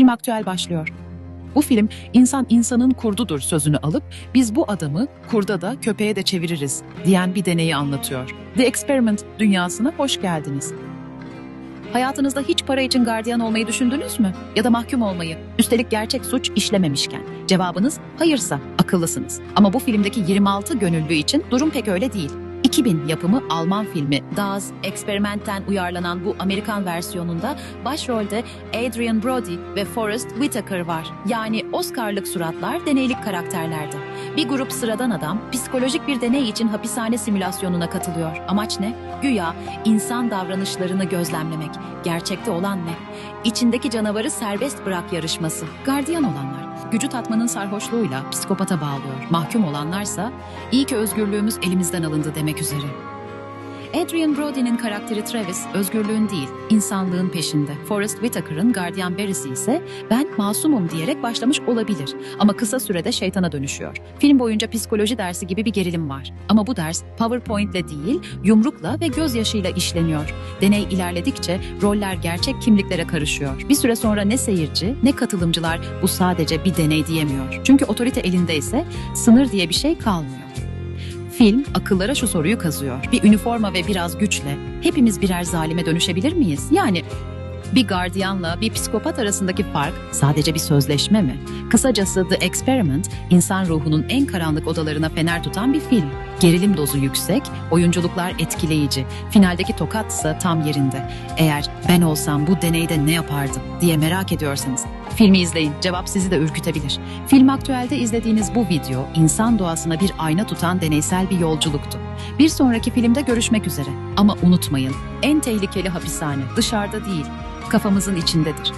Film aktüel başlıyor. Bu film insan insanın kurdudur sözünü alıp biz bu adamı kurda da köpeğe de çeviririz diyen bir deneyi anlatıyor. The Experiment dünyasına hoş geldiniz. Hayatınızda hiç para için gardiyan olmayı düşündünüz mü? Ya da mahkum olmayı? Üstelik gerçek suç işlememişken. Cevabınız hayırsa akıllısınız. Ama bu filmdeki 26 gönüllü için durum pek öyle değil. 2000 yapımı Alman filmi Das Experiment'ten uyarlanan bu Amerikan versiyonunda başrolde Adrian Brody ve Forrest Whitaker var. Yani Oscar'lık suratlar deneylik karakterlerdi. Bir grup sıradan adam psikolojik bir deney için hapishane simülasyonuna katılıyor. Amaç ne? Güya insan davranışlarını gözlemlemek. Gerçekte olan ne? İçindeki canavarı serbest bırak yarışması. Gardiyan olanlar gücü tatmanın sarhoşluğuyla psikopata bağlıyor. Mahkum olanlarsa iyi ki özgürlüğümüz elimizden alındı demek üzere. Adrian Brody'nin karakteri Travis özgürlüğün değil, insanlığın peşinde. Forrest Whitaker'ın gardiyan Barry'si ise ben masumum diyerek başlamış olabilir. Ama kısa sürede şeytana dönüşüyor. Film boyunca psikoloji dersi gibi bir gerilim var. Ama bu ders PowerPoint'le değil, yumrukla ve gözyaşıyla işleniyor. Deney ilerledikçe roller gerçek kimliklere karışıyor. Bir süre sonra ne seyirci ne katılımcılar bu sadece bir deney diyemiyor. Çünkü otorite elindeyse sınır diye bir şey kalmıyor. Film akıllara şu soruyu kazıyor. Bir üniforma ve biraz güçle hepimiz birer zalime dönüşebilir miyiz? Yani bir gardiyanla bir psikopat arasındaki fark sadece bir sözleşme mi? Kısacası The Experiment, insan ruhunun en karanlık odalarına fener tutan bir film. Gerilim dozu yüksek, oyunculuklar etkileyici, finaldeki tokat ise tam yerinde. Eğer ben olsam bu deneyde ne yapardım diye merak ediyorsanız filmi izleyin, cevap sizi de ürkütebilir. Film aktüelde izlediğiniz bu video, insan doğasına bir ayna tutan deneysel bir yolculuktu. Bir sonraki filmde görüşmek üzere. Ama unutmayın, en tehlikeli hapishane dışarıda değil, kafamızın içindedir.